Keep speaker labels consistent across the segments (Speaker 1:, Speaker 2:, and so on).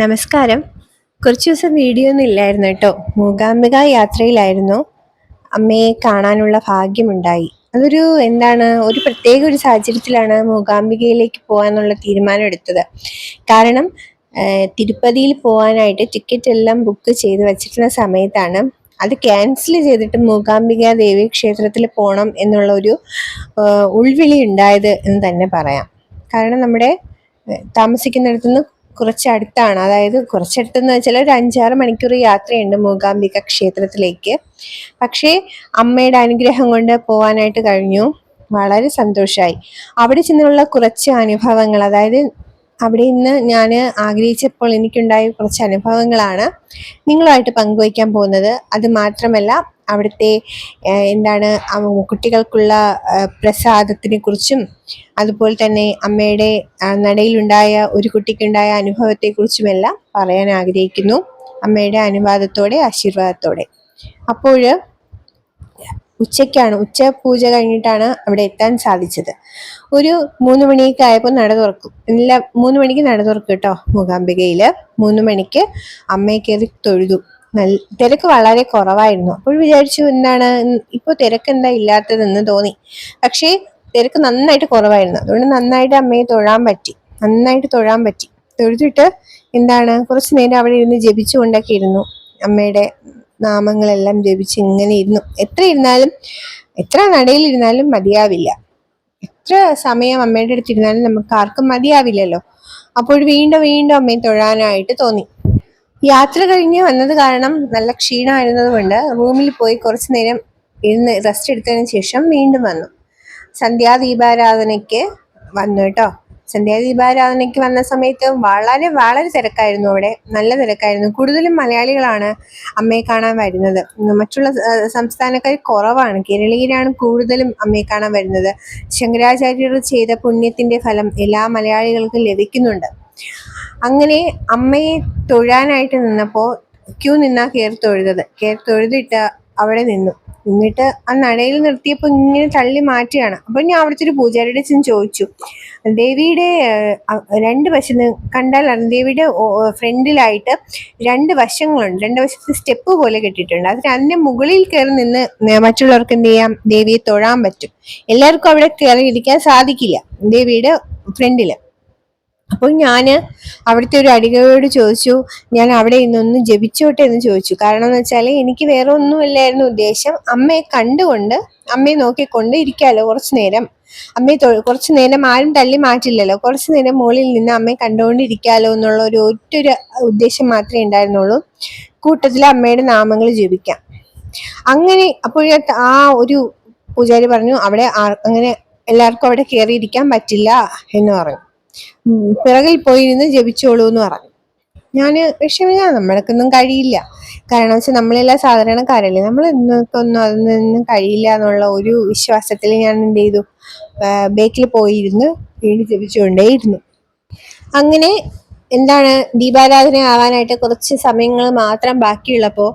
Speaker 1: നമസ്കാരം. കുറച്ച് ദിവസം വീഡിയോ ഒന്നും ഇല്ലായിരുന്നു കേട്ടോ. മൂകാംബിക യാത്രയിലായിരുന്നു. അമ്മയെ കാണാനുള്ള ഭാഗ്യമുണ്ടായി. അതൊരു എന്താണ് ഒരു പ്രത്യേക ഒരു സാഹചര്യത്തിലാണ് മൂകാംബികയിലേക്ക് പോകാനുള്ള തീരുമാനം എടുത്തത്. കാരണം തിരുപ്പതിയിൽ പോകാനായിട്ട് ടിക്കറ്റ് എല്ലാം ബുക്ക് ചെയ്ത് വെച്ചിരുന്ന സമയത്താണ് അത് ക്യാൻസൽ ചെയ്തിട്ട് മൂകാംബിക ദേവി ക്ഷേത്രത്തിൽ പോകണം എന്നുള്ള ഒരു ഉൾവിളി ഉണ്ടായത് എന്ന് തന്നെ പറയാം. കാരണം നമ്മുടെ താമസിക്കുന്നിടത്തുനിന്ന് കുറച്ച് അടുത്താണ് അതായത് കുറച്ചടുത്തെന്ന് വെച്ചാൽ ഒരു അഞ്ചാറ് മണിക്കൂർ യാത്രയുണ്ട് മൂകാംബിക ക്ഷേത്രത്തിലേക്ക്. പക്ഷേ അമ്മയുടെ അനുഗ്രഹം കൊണ്ട് പോവാനായിട്ട് കഴിഞ്ഞു. വളരെ സന്തോഷമായി അവിടെ ചെന്നുള്ള കുറച്ച് അനുഭവങ്ങൾ അതായത് അവിടെ ഇന്ന് ഞാൻ ആഗ്രഹിച്ചപ്പോൾ എനിക്കുണ്ടായ കുറച്ച് അനുഭവങ്ങളാണ് നിങ്ങളുമായിട്ട് പങ്കുവയ്ക്കാൻ പോകുന്നത്. അത് മാത്രമല്ല അവിടുത്തെ എന്താണ് കുട്ടികൾക്കുള്ള പ്രസാദത്തിനെ കുറിച്ചും അതുപോലെ തന്നെ അമ്മയുടെ നടയിലുണ്ടായ ഒരു കുട്ടിക്കുണ്ടായ അനുഭവത്തെക്കുറിച്ചുമെല്ലാം പറയാൻ ആഗ്രഹിക്കുന്നു. അമ്മയുടെ അനുവാദത്തോടെ ആശീർവാദത്തോടെ. അപ്പോൾ ഉച്ചയ്ക്കാണ്. ഉച്ച പൂജ കഴിഞ്ഞിട്ടാണ് അവിടെ എത്താൻ സാധിച്ചത്. ഒരു മൂന്ന് മണിയൊക്കെ ആയപ്പോൾ നട തുറക്കും. എല്ലാ മൂന്ന് മണിക്ക് നട തുറക്കും കേട്ടോ മൂകാംബികയിൽ മൂന്ന് മണിക്ക് അമ്മയെ കയറി തൊഴുതു. നല്ല തിരക്ക് വളരെ കുറവായിരുന്നു. അപ്പോൾ വിചാരിച്ചു എന്താണ് ഇപ്പോൾ തിരക്ക് എന്താ ഇല്ലാത്തതെന്ന് തോന്നി. പക്ഷേ തിരക്ക് നന്നായിട്ട് കുറവായിരുന്നു. അതുകൊണ്ട് നന്നായിട്ട് അമ്മയെ തൊഴാൻ പറ്റി. നന്നായിട്ട് തൊഴാൻ പറ്റി. തൊഴുതിട്ട് എന്താണ് കുറച്ച് നേരം അവിടെ ഇരുന്ന് ജപിച്ചുകൊണ്ടൊക്കെ ഇരുന്നു. അമ്മയുടെ നാമങ്ങളെല്ലാം ജപിച്ച് ഇങ്ങനെ ഇരുന്നു. എത്ര ഇരുന്നാലും എത്ര നടയിലിരുന്നാലും മതിയാവില്ല. എത്ര സമയം അമ്മയുടെ അടുത്ത് ഇരുന്നാലും നമുക്ക് ആർക്കും മതിയാവില്ലല്ലോ. അപ്പോൾ വീണ്ടും വീണ്ടും അമ്മയെ തൊഴാനായിട്ട് തോന്നി. യാത്ര കഴിഞ്ഞ് വന്നത് കാരണം നല്ല ക്ഷീണമായിരുന്നത് കൊണ്ട് റൂമിൽ പോയി കുറച്ചു നേരം ഇരുന്ന് റെസ്റ്റ് എടുത്തതിന് ശേഷം വീണ്ടും വന്നു. സന്ധ്യാദീപാരാധനയ്ക്ക് വന്നു കേട്ടോ. സന്ധ്യാദീപാരാധനയ്ക്ക് വന്ന സമയത്ത് വളരെ വളരെ തിരക്കായിരുന്നു അവിടെ. നല്ല തിരക്കായിരുന്നു. കൂടുതലും മലയാളികളാണ് അമ്മയെ കാണാൻ വരുന്നത്. മറ്റുള്ള സംസ്ഥാനക്കാർ കുറവാണ്. കേരളീയരാണ് കൂടുതലും അമ്മയെ കാണാൻ വരുന്നത്. ശങ്കരാചാര്യർ ചെയ്ത പുണ്യത്തിന്റെ ഫലം എല്ലാ മലയാളികൾക്കും ലഭിക്കുന്നുണ്ട്. അങ്ങനെ അമ്മയെ തൊഴാനായിട്ട് നിന്നപ്പോൾ ക്യൂ നിന്നാ കയറി തൊഴുതത്. കയറി തൊഴുതിട്ട് അവിടെ നിന്നു. എന്നിട്ട് ആ നടയിൽ നിർത്തിയപ്പോൾ ഇങ്ങനെ തള്ളി മാറ്റുകയാണ്. അപ്പൊ ഞാൻ അവിടുത്തെ ഒരു പൂജാരിയുടെ ചെന്ന് ചോദിച്ചു. ദേവിയുടെ രണ്ട് വശം കണ്ടാൽ ദേവിയുടെ ഫ്രണ്ടിലായിട്ട് രണ്ട് വശങ്ങളുണ്ട്. രണ്ട് വശത്ത് സ്റ്റെപ്പ് പോലെ കെട്ടിയിട്ടുണ്ട്. അതിന് അതിന്റെ മുകളിൽ കയറി നിന്ന് മറ്റുള്ളവർക്ക് എന്ത് ചെയ്യാം? ദേവിയെ തൊഴാൻ പറ്റും. എല്ലാവർക്കും അവിടെ കയറി ഇരിക്കാൻ സാധിക്കില്ല. ദേവിയുടെ ഫ്രണ്ടിൽ. അപ്പോൾ ഞാൻ അവിടുത്തെ ഒരു അടികയോട് ചോദിച്ചു ഞാൻ അവിടെ ഇന്നൊന്ന് ജപിച്ചോട്ടെ എന്ന് ചോദിച്ചു. കാരണം എന്ന് വെച്ചാൽ എനിക്ക് വേറെ ഒന്നുമില്ലായിരുന്നു ഉദ്ദേശം. അമ്മയെ കണ്ടുകൊണ്ട് അമ്മയെ നോക്കിക്കൊണ്ട് ഇരിക്കാമല്ലോ കുറച്ച് നേരം. അമ്മയെ കുറച്ച് നേരം ആരും തല്ലി മാറ്റില്ലല്ലോ. കുറച്ച് നേരം മുകളിൽ നിന്ന് അമ്മയെ കണ്ടുകൊണ്ട് ഇരിക്കാലോ എന്നുള്ള ഒരു ഒറ്റൊരു ഉദ്ദേശം മാത്രമേ ഉണ്ടായിരുന്നുള്ളൂ. കൂട്ടത്തിൽ അമ്മയുടെ നാമങ്ങൾ ജപിക്കാം. അങ്ങനെ അപ്പോൾ ആ ഒരു പൂജാരി പറഞ്ഞു അവിടെ അങ്ങനെ എല്ലാവർക്കും അവിടെ കയറിയിരിക്കാൻ പറ്റില്ല എന്ന് പറഞ്ഞു. പിറകിൽ പോയിരുന്ന് ജപിച്ചോളൂ എന്ന് പറഞ്ഞു. ഞാൻ വിഷമില്ല നമ്മൾക്കൊന്നും കഴിയില്ല. കാരണം വെച്ചാൽ നമ്മളെല്ലാം സാധാരണക്കാരല്ലേ? നമ്മൾ ഇന്നൊക്കൊന്നും അതൊന്നും കഴിയില്ല എന്നുള്ള ഒരു വിശ്വാസത്തിൽ ഞാൻ എന്ത് ചെയ്തു? ബേക്കിൽ പോയിരുന്ന് വീട് ജപിച്ചുകൊണ്ടേയിരുന്നു. അങ്ങനെ എന്താണ് ദീപാരാധന ആവാനായിട്ട് കുറച്ച് സമയങ്ങൾ മാത്രം ബാക്കിയുള്ളപ്പോൾ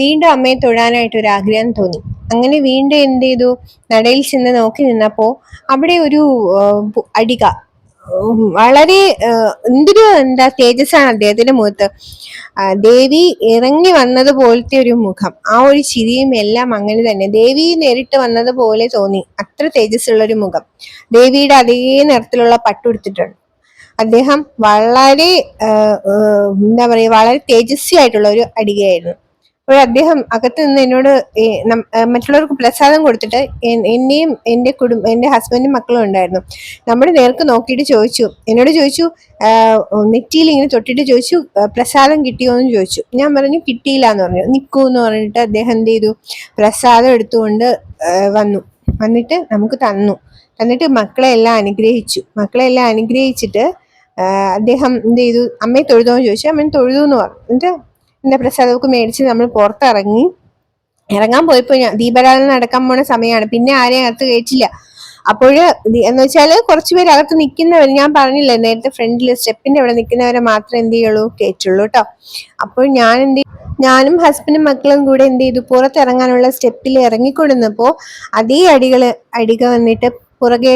Speaker 1: വീണ്ടും അമ്മയെ തൊഴാനായിട്ട് ഒരു ആഗ്രഹം തോന്നി. അങ്ങനെ വീണ്ടും എന്ത് ചെയ്തു? നടയിൽ ചെന്ന് നോക്കി നിന്നപ്പോൾ അവിടെ ഒരു അടിക വളരെ എന്തൊരു എന്താ തേജസ്സാണ് അദ്ദേഹത്തിന്റെ മുഖത്ത്. ദേവി ഇറങ്ങി വന്നത് പോലത്തെ ഒരു മുഖം. ആ ഒരു ചിരിയും എല്ലാം അങ്ങനെ തന്നെ. ദേവി നേരിട്ട് വന്നത് പോലെ തോന്നി. അത്ര തേജസ്സുള്ള ഒരു മുഖം. ദേവിയുടെ അതേ നിറത്തിലുള്ള പട്ടുടുത്തിട്ടുണ്ട് അദ്ദേഹം വളരെ എന്താ പറയുക വളരെ തേജസ്വി ആയിട്ടുള്ള ഒരു അടികയായിരുന്നു. അപ്പോൾ അദ്ദേഹം അകത്ത് നിന്ന് എന്നോട് മറ്റുള്ളവർക്ക് പ്രസാദം കൊടുത്തിട്ട് എന്നെയും എന്റെ കുടുംബ എന്റെ ഹസ്ബൻഡും മക്കളും ഉണ്ടായിരുന്നു. നമ്മുടെ നേർക്ക് നോക്കിയിട്ട് ചോദിച്ചു. എന്നോട് ചോദിച്ചു നെറ്റിയിൽ ഇങ്ങനെ തൊട്ടിട്ട് ചോദിച്ചു പ്രസാദം കിട്ടിയോ എന്ന് ചോദിച്ചു. ഞാൻ പറഞ്ഞു കിട്ടിയില്ല എന്ന് പറഞ്ഞു. നിൽക്കൂ എന്ന് പറഞ്ഞിട്ട് അദ്ദേഹം എന്ത് ചെയ്തു? പ്രസാദം എടുത്തുകൊണ്ട് വന്നു. വന്നിട്ട് നമുക്ക് തന്നു. എന്നിട്ട് മക്കളെ എല്ലാം അനുഗ്രഹിച്ചു. മക്കളെ എല്ലാം അനുഗ്രഹിച്ചിട്ട് അദ്ദേഹം എന്ത് ചെയ്തു? അമ്മയെ തൊഴുതോ എന്ന് ചോദിച്ചു. അമ്മ തൊഴുതു എന്ന് പറഞ്ഞു. എന്നിട്ട് എന്റെ പ്രസാദമൊക്കെ മേടിച്ച് നമ്മൾ പുറത്തിറങ്ങി. ഇറങ്ങാൻ പോയപ്പോ ഞാൻ ദീപാരാധന നടക്കാൻ പോണ സമയമാണ് പിന്നെ ആരെയും അകത്ത് കയറ്റില്ല. അപ്പോഴ് എന്ന് വെച്ചാൽ കുറച്ചുപേര് അകത്ത് നിൽക്കുന്നവർ ഞാൻ പറഞ്ഞില്ല നേരത്തെ ഫ്രണ്ടിൽ സ്റ്റെപ്പിന്റെ അവിടെ നിൽക്കുന്നവരെ മാത്രം എന്ത് ചെയ്യുള്ളൂ കയറ്റുള്ളൂ കേട്ടോ അപ്പോൾ ഞാൻ എന്ത്? ഞാനും ഹസ്ബൻഡും മക്കളും കൂടെ എന്ത് ചെയ്തു? പുറത്തിറങ്ങാനുള്ള സ്റ്റെപ്പിൽ ഇറങ്ങിക്കൊടുന്നപ്പോ അതേ അടികൾ വന്നിട്ട് പുറകെ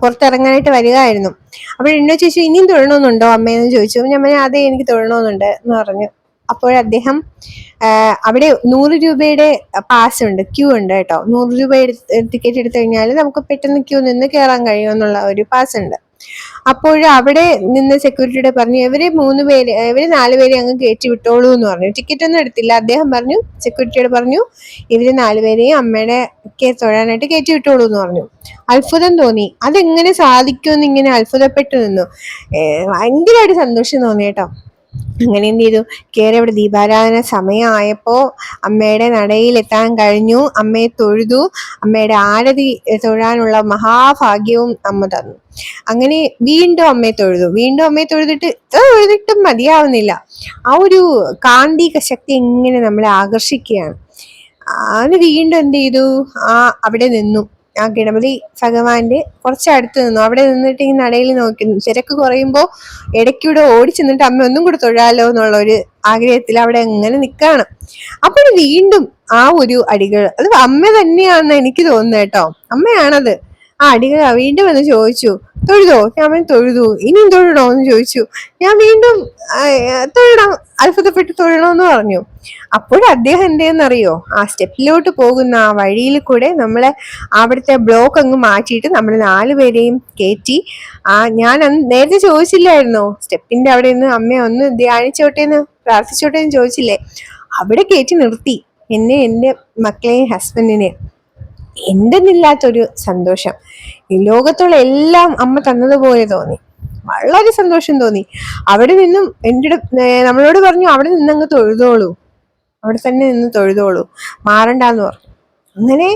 Speaker 1: പുറത്തിറങ്ങാനായിട്ട് വരികയായിരുന്നു. അപ്പോൾ ചോദിച്ചു ഇനിയും തൊഴണമെന്നുണ്ടോ അമ്മയെന്ന് ചോദിച്ചു. അപ്പോൾ ഞാൻ പറഞ്ഞു അതെ എനിക്ക് തൊഴണമെന്നുണ്ട് എന്ന് പറഞ്ഞു. അപ്പോൾ അദ്ദേഹം അവിടെ നൂറ് രൂപയുടെ പാസ് ഉണ്ട് ക്യൂ ഉണ്ട് കേട്ടോ. നൂറ് രൂപ ടിക്കറ്റ് എടുത്തു കഴിഞ്ഞാൽ നമുക്ക് പെട്ടെന്ന് ക്യൂ നിന്ന് കയറാൻ കഴിയുമെന്നുള്ള ഒരു പാസ് ഉണ്ട്. അപ്പോൾ അവിടെ നിന്ന് സെക്യൂരിറ്റിയുടെ പറഞ്ഞു ഇവർ മൂന്ന് പേര് ഇവർ നാല് പേരെ അങ്ങ് കയറ്റി വിട്ടോളൂ എന്ന് പറഞ്ഞു. ടിക്കറ്റ് ഒന്നും എടുത്തില്ല. അദ്ദേഹം പറഞ്ഞു സെക്യൂരിറ്റിയോട് പറഞ്ഞു ഇവർ നാലുപേരെയും അമ്മയുടെ ഒക്കെ തൊഴാനായിട്ട് കയറ്റി വിട്ടോളൂ എന്ന് പറഞ്ഞു. അത്ഭുതം തോന്നി. അതെങ്ങനെ സാധിക്കുമെന്ന് ഇങ്ങനെ അത്ഭുതപ്പെട്ടു നിന്നു. ഭയങ്കരമായിട്ട് സന്തോഷം തോന്നി കേട്ടോ. അങ്ങനെ എന്ത് ചെയ്തു? കയറി അവിടെ ദീപാരാധന സമയമായപ്പോ അമ്മയുടെ നടയിൽ എത്താൻ കഴിഞ്ഞു. അമ്മയെ തൊഴുതു. അമ്മയുടെ ആരതി തൊഴാനുള്ള മഹാഭാഗ്യവും അമ്മ തന്നു. അങ്ങനെ വീണ്ടും അമ്മയെ തൊഴുതു. വീണ്ടും അമ്മയെ തൊഴുതിട്ട് തൊഴുതിട്ടും മതിയാവുന്നില്ല. ആ ഒരു കാന്തിക ശക്തി എങ്ങനെ നമ്മളെ ആകർഷിക്കുകയാണ്. അത് വീണ്ടും എന്ത് ചെയ്തു? ആ അവിടെ നിന്നു. ആ ഗണപതി ഭഗവാന്റെ കുറച്ച് അടുത്ത് നിന്നു. അവിടെ നിന്നിട്ട് ഈ നടയിൽ നോക്കി തിരക്ക് കുറയുമ്പോൾ ഇടയ്ക്കൂടെ ഓടി ചെന്നിട്ട് അമ്മ ഒന്നും കൂടെ തൊഴാലോ എന്നുള്ള ഒരു ആഗ്രഹത്തിൽ അവിടെ അങ്ങനെ നിൽക്കണം? അപ്പോൾ വീണ്ടും ആ ഒരു അടികൾ. അത് അമ്മ തന്നെയാണെന്ന് എനിക്ക് തോന്നുന്നു കേട്ടോ. അമ്മയാണത്. ആ വീണ്ടും എന്ന് ചോദിച്ചു തൊഴുതോ? ഞാൻ പറഞ്ഞു, തൊഴുതു. ഇനിയും തൊഴണോ എന്ന് ചോദിച്ചു. ഞാൻ വീണ്ടും തൊഴണം അത്ഭുതപ്പെട്ട് തൊഴണമെന്ന് പറഞ്ഞു. അപ്പോൾ അദ്ദേഹം എന്തേന്നറിയോ ആ സ്റ്റെപ്പിലോട്ട് പോകുന്ന ആ വഴിയിൽ കൂടെ നമ്മളെ അവിടുത്തെ ബ്ലോക്ക് അങ്ങ് മാറ്റിയിട്ട് നമ്മൾ നാലുപേരെയും കയറ്റി ആ ഞാൻ നേരത്തെ ചോദിച്ചില്ലായിരുന്നോ? സ്റ്റെപ്പിന്റെ അവിടെ നിന്ന് അമ്മ ഒന്ന് ധ്യാനിച്ചോട്ടെ എന്ന് പ്രാർത്ഥിച്ചോട്ടെ എന്ന് ചോദിച്ചില്ലേ? അവിടെ കയറ്റി നിർത്തി. എന്നെ എന്റെ മക്കളെയും ഹസ്ബൻഡിനെയും എന്തെന്നില്ലാത്തൊരു സന്തോഷം. ഈ ലോകത്തുള്ള എല്ലാം അമ്മ തന്നതുപോലെ തോന്നി. വളരെ സന്തോഷം തോന്നി. അവിടെ നിന്നും എന്റെ നമ്മളോട് പറഞ്ഞു അവിടെ നിന്നങ്ങ് തൊഴുതോളൂ. അവിടെ തന്നെ നിന്ന് തൊഴുതോളൂ. മാറണ്ടെന്ന് പറഞ്ഞു. അങ്ങനെ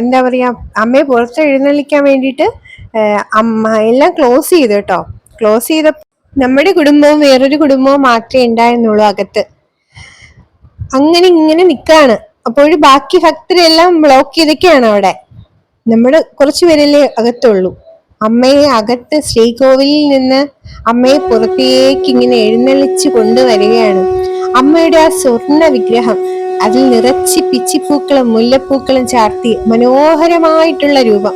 Speaker 1: എന്താ പറയാ അമ്മയെ പുറത്ത് എഴുന്നള്ളിക്കാൻ വേണ്ടിയിട്ട് അമ്മ എല്ലാം ക്ലോസ് ചെയ്തു കേട്ടോ. ക്ലോസ് ചെയ്ത നമ്മുടെ കുടുംബവും വേറൊരു കുടുംബവും മാത്രമേ ഉണ്ടായിരുന്നുള്ളൂ അകത്ത്. അങ്ങനെ ഇങ്ങനെ നിക്കാണ്. അപ്പോൾ ബാക്കി ഭക്തരെല്ലാം ബ്ലോക്ക് ചെയ്തൊക്കെയാണ് അവിടെ. നമ്മൾ കുറച്ചു പേരല്ലേ അകത്തുള്ളൂ. അമ്മയെ അകത്ത് ശ്രീകോവിലിൽ നിന്ന് അമ്മയെ പുറത്തേക്ക് ഇങ്ങനെ എഴുന്നള്ളിച്ച് കൊണ്ടുവരികയാണ്. അമ്മയുടെ ആ സ്വർണ വിഗ്രഹം അതിൽ നിറച്ച് പിച്ചിപ്പൂക്കളും മുല്ലപ്പൂക്കളും ചാർത്തി മനോഹരമായിട്ടുള്ള രൂപം.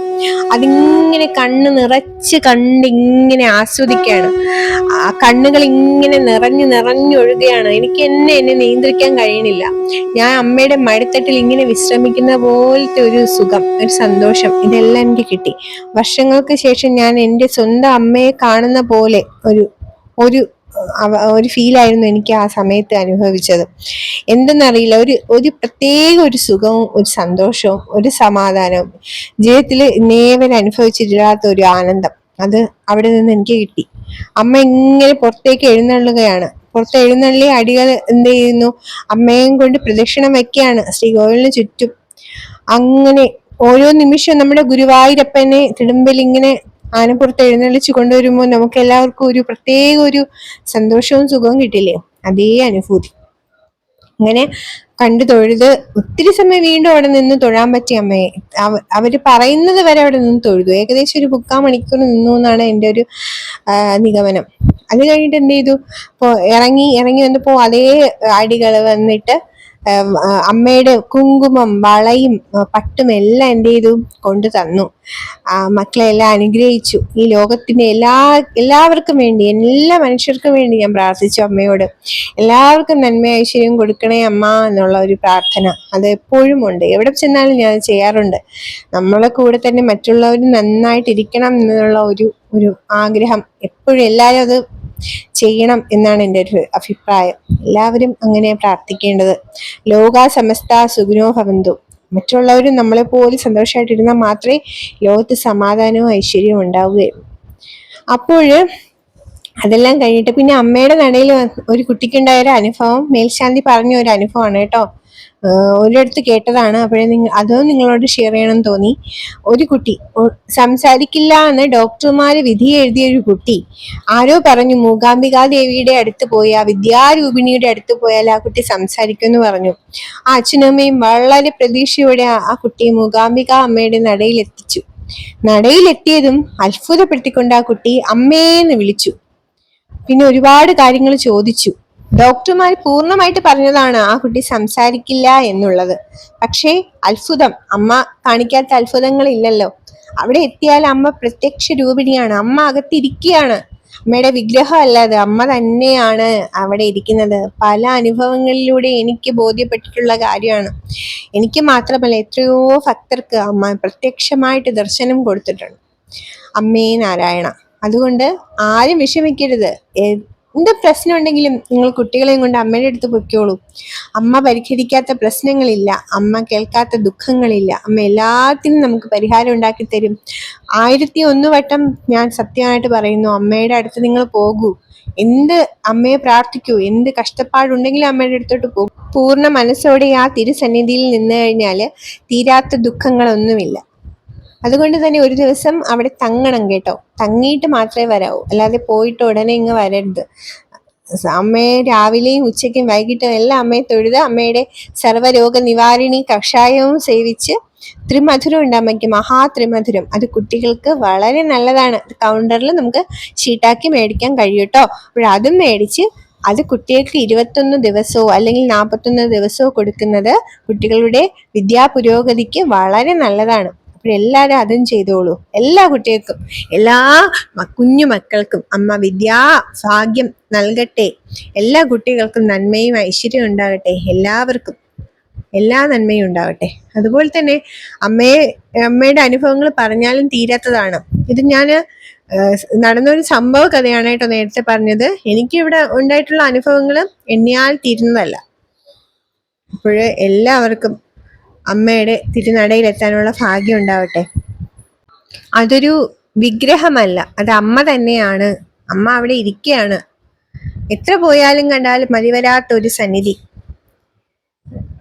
Speaker 1: അതിങ്ങനെ കണ്ണ് നിറച്ച് കണ്ടിങ്ങനെ ആസ്വദിക്കുകയാണ്. ആ കണ്ണുകൾ ഇങ്ങനെ നിറഞ്ഞു നിറഞ്ഞൊഴുകയാണ് എനിക്ക് എന്നെ എന്നെ നിയന്ത്രിക്കാൻ കഴിയണില്ല. ഞാൻ അമ്മയുടെ മടിത്തട്ടിൽ ഇങ്ങനെ വിശ്രമിക്കുന്ന പോലത്തെ ഒരു സുഖം ഒരു സന്തോഷം ഇതെല്ലാം എനിക്ക് കിട്ടി. വർഷങ്ങൾക്ക് ശേഷം ഞാൻ എന്റെ സ്വന്തം അമ്മയെ കാണുന്ന പോലെ ഒരു ഒരു ഒരു ഫീലായിരുന്നു എനിക്ക് ആ സമയത്ത് അനുഭവിച്ചത്. എന്തെന്നറിയില്ല ഒരു ഒരു പ്രത്യേക ഒരു സുഖവും ഒരു സന്തോഷവും ഒരു സമാധാനവും ജീവിതത്തിൽ ഇന്നേവരെ അനുഭവിച്ചിട്ടില്ലാത്ത ഒരു ആനന്ദം അത് അവിടെ നിന്ന് എനിക്ക് കിട്ടി. അമ്മ ഇങ്ങനെ പുറത്തേക്ക് എഴുന്നള്ളുകയാണ്. പുറത്ത് എഴുന്നള്ളി അടികൾ എന്ത് ചെയ്യുന്നു? അമ്മയും കൊണ്ട് പ്രദക്ഷിണം വയ്ക്കുകയാണ് ശ്രീകോവിലിന് ചുറ്റും. അങ്ങനെ ഓരോ നിമിഷവും നമ്മുടെ ഗുരുവായൂരപ്പനെ തിടുമ്പിൽ ഇങ്ങനെ ആനപ്പുറത്ത് എഴുന്നള്ളിച്ചു കൊണ്ടുവരുമ്പോൾ നമുക്ക് എല്ലാവർക്കും ഒരു പ്രത്യേക ഒരു സന്തോഷവും സുഖവും കിട്ടില്ലേ? അതേ അനുഭൂതി. അങ്ങനെ കണ്ടു തൊഴുത് ഒത്തിരി സമയം വീണ്ടും അവിടെ നിന്ന് തൊഴാൻ പറ്റിയ അമ്മയെ അവ- അവർ പറയുന്നത് വരെ അവിടെ നിന്ന് തൊഴുതു. ഏകദേശം ഒരു മുക്കാൽ മണിക്കൂർ നിന്നു എന്നാണ് എന്റെ ഒരു നിഗമനം. അത് കഴിഞ്ഞിട്ട് എന്ത് ചെയ്തു? ഇറങ്ങി ഇറങ്ങി വന്നപ്പോ അതേ അടികൾ വന്നിട്ട് അമ്മയുടെ കുങ്കുമം വളയും പട്ടും എല്ലാം എന്ത് ചെയ്തു? കൊണ്ടു തന്നു. മക്കളെ എല്ലാം അനുഗ്രഹിച്ചു. ഈ ലോകത്തിന്റെ എല്ലാ എല്ലാവർക്കും വേണ്ടി എല്ലാ മനുഷ്യർക്കും വേണ്ടി ഞാൻ പ്രാർത്ഥിച്ചു അമ്മയോട്. എല്ലാവർക്കും നന്മ ഐശ്വര്യം കൊടുക്കണേ അമ്മ എന്നുള്ള ഒരു പ്രാർത്ഥന അത് എപ്പോഴും ഉണ്ട്. എവിടെ ചെന്നാലും ഞാൻ ചെയ്യാറുണ്ട്. നമ്മളെ കൂടെ തന്നെ മറ്റുള്ളവർ നന്നായിട്ടിരിക്കണം എന്നുള്ള ഒരു ഒരു ആഗ്രഹം എപ്പോഴും എല്ലാവരും അത് ചെയ്യണം എന്നാണ് എന്റെ ഒരു അഭിപ്രായം. എല്ലാവരും അങ്ങനെ പ്രാർത്ഥിക്കേണ്ടത്. ലോക സമസ്ത സുഖിനോ ഭവന്തു. മറ്റുള്ളവരും നമ്മളെ പോലെ സന്തോഷമായിട്ടിരുന്നാൽ മാത്രമേ ലോകത്ത് സമാധാനവും ഐശ്വര്യവും ഉണ്ടാവുകയുള്ളൂ. അപ്പോൾ അതെല്ലാം കഴിഞ്ഞിട്ട് പിന്നെ അമ്മയുടെ നടയിൽ ഒരു കുട്ടിക്കുണ്ടായ ഒരു അനുഭവം മേൽശാന്തി പറഞ്ഞ ഒരു അനുഭവമാണ് കേട്ടോ. ഒരിടത്ത് കേട്ടതാണ്. അപ്പോഴേ നിങ്ങൾ അതും നിങ്ങളോട് ഷെയർ ചെയ്യണം തോന്നി. ഒരു കുട്ടി സംസാരിക്കില്ല എന്ന് ഡോക്ടർമാർ വിധി എഴുതിയ ഒരു കുട്ടി ആരോ പറഞ്ഞു മൂകാംബികാ ദേവിയുടെ അടുത്ത് പോയി ആ വിദ്യാരൂപിണിയുടെ അടുത്ത് പോയാൽ ആ കുട്ടി സംസാരിക്കുമെന്ന് പറഞ്ഞു. ആ അച്ഛനമ്മയും വളരെ പ്രതീക്ഷയോടെ ആ കുട്ടിയെ മൂകാംബിക അമ്മയുടെ നടയിൽ എത്തിച്ചു. നടയിലെത്തിയതും അത്ഭുതപ്പെടുത്തിക്കൊണ്ട് ആ കുട്ടി അമ്മേന്ന് വിളിച്ചു. പിന്നെ ഒരുപാട് കാര്യങ്ങൾ ചോദിച്ചു. ഡോക്ടർമാർ പൂർണമായിട്ട് പറഞ്ഞതാണ് ആ കുട്ടി സംസാരിക്കില്ല എന്നുള്ളത്. പക്ഷേ അത്ഭുതം. അമ്മ കാണിക്കാത്ത അത്ഭുതങ്ങൾ ഇല്ലല്ലോ അവിടെ എത്തിയാൽ അമ്മ പ്രത്യക്ഷ രൂപിണിയാണ്. അമ്മ അകത്തിരിക്കുകയാണ്. അമ്മയുടെ വിഗ്രഹം അല്ലാതെ അമ്മ തന്നെയാണ് അവിടെ ഇരിക്കുന്നത്. പല അനുഭവങ്ങളിലൂടെ എനിക്ക് ബോധ്യപ്പെട്ടിട്ടുള്ള കാര്യമാണ്. എനിക്ക് മാത്രമല്ല എത്രയോ ഭക്തർക്ക് അമ്മ പ്രത്യക്ഷമായിട്ട് ദർശനം കൊടുത്തിട്ടുണ്ട്. അമ്മേ നാരായണ. അതുകൊണ്ട് ആരും വിഷമിക്കരുത്. എന്ത് പ്രശ്നം ഉണ്ടെങ്കിലും നിങ്ങൾ കുട്ടികളെയും കൊണ്ട് അമ്മയുടെ അടുത്ത് പൊയ്ക്കോളൂ. അമ്മ പരിഹരിക്കാത്ത പ്രശ്നങ്ങളില്ല അമ്മ കേൾക്കാത്ത ദുഃഖങ്ങളില്ല അമ്മ എല്ലാത്തിനും നമുക്ക് പരിഹാരം ഉണ്ടാക്കി തരും. ആയിരത്തി ഒന്ന് വട്ടം ഞാൻ സത്യമായിട്ട് പറയുന്നു അമ്മയുടെ അടുത്ത് നിങ്ങൾ പോകൂ. എന്ത് അമ്മയെ പ്രാർത്ഥിക്കൂ എന്ത് കഷ്ടപ്പാടുണ്ടെങ്കിലും അമ്മയുടെ അടുത്തോട്ട് പോകും. പൂർണ മനസ്സോടെ ആ തിരുസന്നിധിയിൽ നിന്ന് കഴിഞ്ഞാൽ തീരാത്ത ദുഃഖങ്ങളൊന്നുമില്ല. അതുകൊണ്ട് തന്നെ ഒരു ദിവസം അവിടെ തങ്ങണം കേട്ടോ. തങ്ങിയിട്ട് മാത്രമേ വരാവൂ. അല്ലാതെ പോയിട്ട് ഉടനെ ഇങ്ങ് വരരുത്. അമ്മയെ രാവിലെയും ഉച്ചയ്ക്കും വൈകിട്ടും എല്ലാം അമ്മയെ തൊഴുത് അമ്മയുടെ സർവരോഗ നിവാരിണി കഷായവും സേവിച്ച് ത്രിമധുരം ഉണ്ട് അമ്മയ്ക്ക്. മഹാത്രിമധുരം. അത് കുട്ടികൾക്ക് വളരെ നല്ലതാണ്. കൗണ്ടറിൽ നമുക്ക് ഷീട്ടാക്കി മേടിക്കാൻ കഴിയും കേട്ടോ. അപ്പോഴതും മേടിച്ച് അത് കുട്ടികൾക്ക് ഇരുപത്തൊന്ന് ദിവസമോ അല്ലെങ്കിൽ നാൽപ്പത്തൊന്ന് ദിവസമോ കൊടുക്കുന്നത് കുട്ടികളുടെ വിദ്യാപുരോഗതിക്ക് വളരെ നല്ലതാണ്. എല്ലാവരും അതും ചെയ്തോളൂ. എല്ലാ കുട്ടികൾക്കും എല്ലാ കുഞ്ഞു മക്കൾക്കും അമ്മ വിദ്യാ ഭാഗ്യം നൽകട്ടെ. എല്ലാ കുട്ടികൾക്കും നന്മയും ഐശ്വര്യവും ഉണ്ടാകട്ടെ. എല്ലാവർക്കും എല്ലാ നന്മയും ഉണ്ടാവട്ടെ അതുപോലെ തന്നെ അമ്മയെ അമ്മയുടെ അനുഭവങ്ങൾ പറഞ്ഞാലും തീരാത്തതാണ്. ഇത് ഞാൻ നടന്നൊരു സംഭവ കഥയാണ് കേട്ടോ നേരത്തെ പറഞ്ഞത്. എനിക്കിവിടെ ഉണ്ടായിട്ടുള്ള അനുഭവങ്ങൾ എണ്ണിയാൽ തീരുന്നതല്ല. അപ്പോൾ എല്ലാവർക്കും അമ്മയുടെ തിരുനടയിലെത്താനുള്ള ഭാഗ്യം ഉണ്ടാവട്ടെ അതൊരു വിഗ്രഹമല്ല. അത് അമ്മ തന്നെയാണ്. അമ്മ അവിടെ ഇരിക്കുകയാണ് എത്ര പോയാലും കണ്ടാലും മതിവരാത്ത ഒരു സന്നിധി.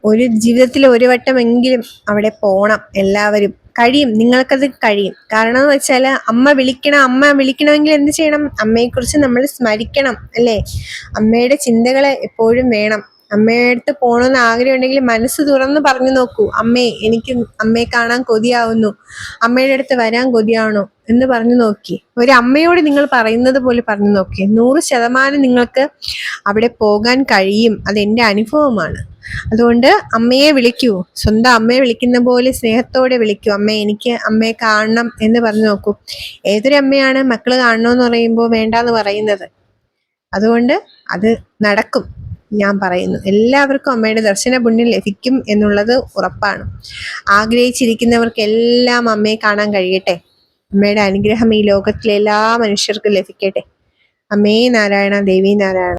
Speaker 1: ഒരു ജീവിതത്തിൽ ഒരു വട്ടമെങ്കിലും അവിടെ പോണം എല്ലാവരും. കഴിയും. നിങ്ങൾക്കത് കഴിയും. കാരണം എന്ന് വെച്ചാൽ അമ്മ വിളിക്കണം അമ്മ വിളിക്കണമെങ്കിൽ എന്ത് ചെയ്യണം? അമ്മയെക്കുറിച്ച് നമ്മൾ സ്മരിക്കണം അല്ലേ? അമ്മയുടെ ചിന്തകളെ എപ്പോഴും വേണം. അമ്മയുടെ അടുത്ത് പോകണമെന്ന് ആഗ്രഹം ഉണ്ടെങ്കിൽ മനസ്സ് തുറന്ന് പറഞ്ഞു നോക്കൂ. അമ്മേ എനിക്ക് അമ്മയെ കാണാൻ കൊതിയാവുന്നു. അമ്മയുടെ അടുത്ത് വരാൻ കൊതിയാണോ എന്ന് പറഞ്ഞു നോക്കി. ഒരു അമ്മയോട് നിങ്ങൾ പറയുന്നത് പോലെ പറഞ്ഞു നോക്കി. നൂറ് ശതമാനം നിങ്ങൾക്ക് അവിടെ പോകാൻ കഴിയും. അത് എന്റെ അനുഭവമാണ്. അതുകൊണ്ട് അമ്മയെ വിളിക്കൂ. സ്വന്തം അമ്മയെ വിളിക്കുന്ന പോലെ സ്നേഹത്തോടെ വിളിക്കൂ. അമ്മ എനിക്ക് അമ്മയെ കാണണം എന്ന് പറഞ്ഞു നോക്കൂ. ഏതൊരു അമ്മയാണ് മക്കൾ കാണണമെന്ന് പറയുമ്പോൾ വേണ്ടാന്ന് പറയുന്നത്. അതുകൊണ്ട് അത് നടക്കും. ഞാൻ പറയുന്നു. എല്ലാവർക്കും അമ്മയുടെ ദർശന പുണ്യം ലഭിക്കും എന്നുള്ളത് ഉറപ്പാണ്. ആഗ്രഹിച്ചിരിക്കുന്നവർക്കെല്ലാം അമ്മയെ കാണാൻ കഴിയട്ടെ. അമ്മയുടെ അനുഗ്രഹം ഈ ലോകത്തിലെ എല്ലാ മനുഷ്യർക്കും ലഭിക്കട്ടെ. അമ്മേ നാരായണ ദേവി നാരായണ.